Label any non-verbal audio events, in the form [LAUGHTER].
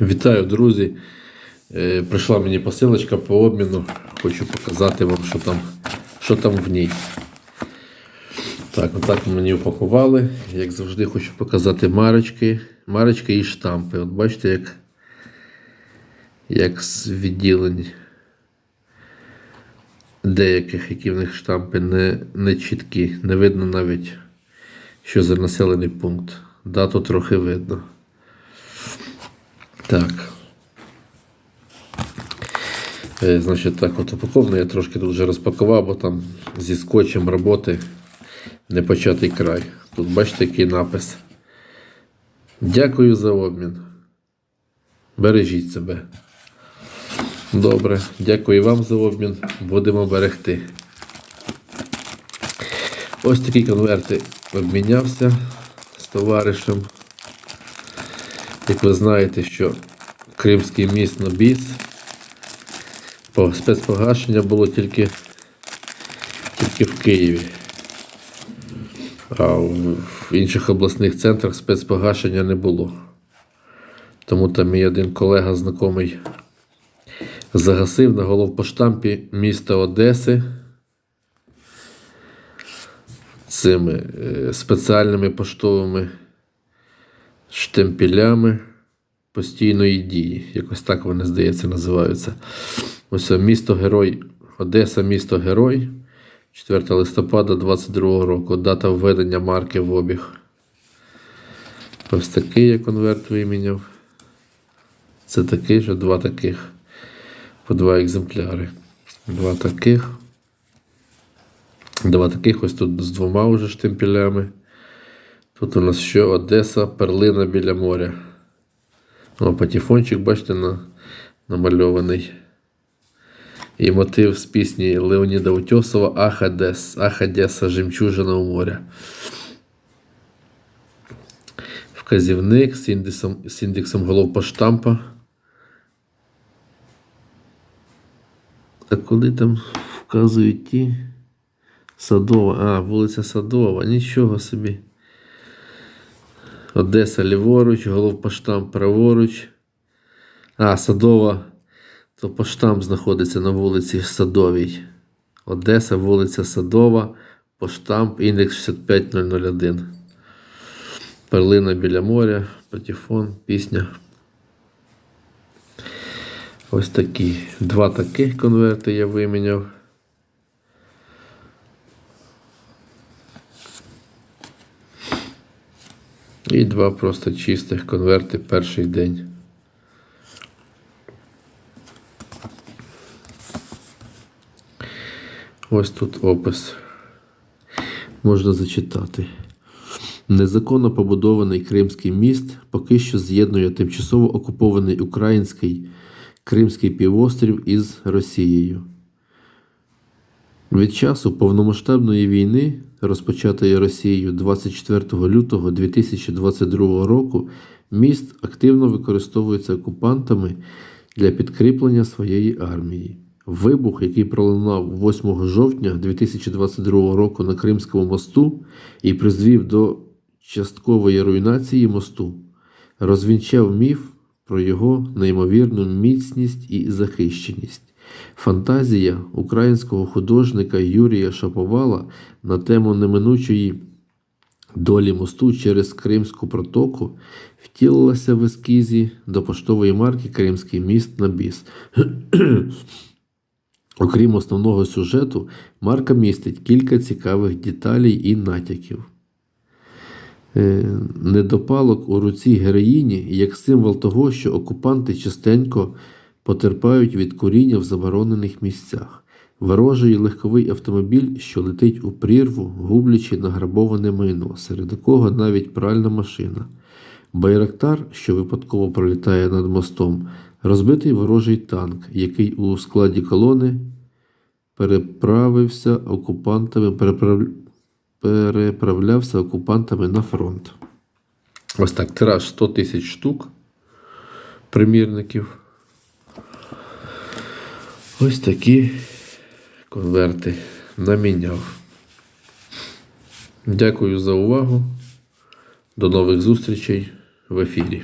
Вітаю, друзі. Е, Прийшла мені посилочка по обміну. Хочу показати вам, що там, що там в ній. Так, отак мені упакували. Як завжди, хочу показати марочки. Марочки і штампи. От бачите, як, як з відділень деяких, які в них штампи не, не чіткі. Не видно навіть, що за населений пункт. Дату трохи видно. Так. Е, Значить, так от упаковано. Я трошки тут вже розпакував, бо там зі скотчем роботи непочатий край. Тут бачите, який напис. Дякую за обмін. Бережіть себе. Добре, дякую вам за обмін. Будемо берегти. Ось такі конверти обмінявся з товаришем. Як ви знаєте, що Кримський міст біс по спецпогашення було тільки, тільки в Києві. А в в інших обласних центрах спецпогашення не було. Тому там мій один колега знайомий загасив на головпоштампі міста Одеси цими е, спеціальними поштовими штемпелями постійної дії. Якось так вони, здається, називаються. Ось місто Герой, Одеса, місто Герой. 4 листопада 22 року. Дата введення марки в обіг. Ось такий я конверт виміняв. Це такий же, два таких. По два екземпляри. Два таких. Два таких ось тут з двома вже штемпелями. Тут у нас що Одеса, перлина біля моря. О, патефончик, бачите, на, намальований. І мотив з пісні Леоніда Утьосова Ах, Одес, Ах, Одеса, жемчужина у моря. Вказівник з індексом, з індексом головпоштампа. А коли там вказують ті? Садова. А, вулиця Садова. Нічого собі. Одеса ліворуч, головпоштамп праворуч. А, Садова. То поштамп знаходиться на вулиці Садовій. Одеса, вулиця Садова, поштамп, індекс 65001. Перлина біля моря, патефон, пісня. Ось такі. Два таких конверти я виміняв. І два просто чистих конверти перший день. Ось тут опис. Можна зачитати. Незаконно побудований Кримський міст поки що з'єднує тимчасово окупований український Кримський півострів із Росією. Від часу повномасштабної війни, розпочатої Росією 24 лютого 2022 року, міст активно використовується окупантами для підкріплення своєї армії. Вибух, який пролунав 8 жовтня 2022 року на Кримському мосту і призвів до часткової руйнації мосту, розвінчав міф про його неймовірну міцність і захищеність. Фантазія українського художника Юрія Шаповала на тему неминучої долі мосту через Кримську протоку втілилася в ескізі до поштової марки Кримський міст на біс. [CLEARS THROAT] Окрім основного сюжету, марка містить кілька цікавих деталей і натяків. Е, Недопалок у руці героїні як символ того, що окупанти частенько потерпають від куріння в заборонених місцях. Ворожий легковий автомобіль, що летить у прірву, гублячи награбоване майно, серед якого навіть пральна машина. Байрактар, що випадково пролітає над мостом, розбитий ворожий танк, який у складі колони переправився окупантами, переправ... переправлявся окупантами на фронт. Ось так, тираж 100 тисяч штук примірників. Ось такі конверти наміняв. Дякую за увагу. До нових зустрічей в ефірі.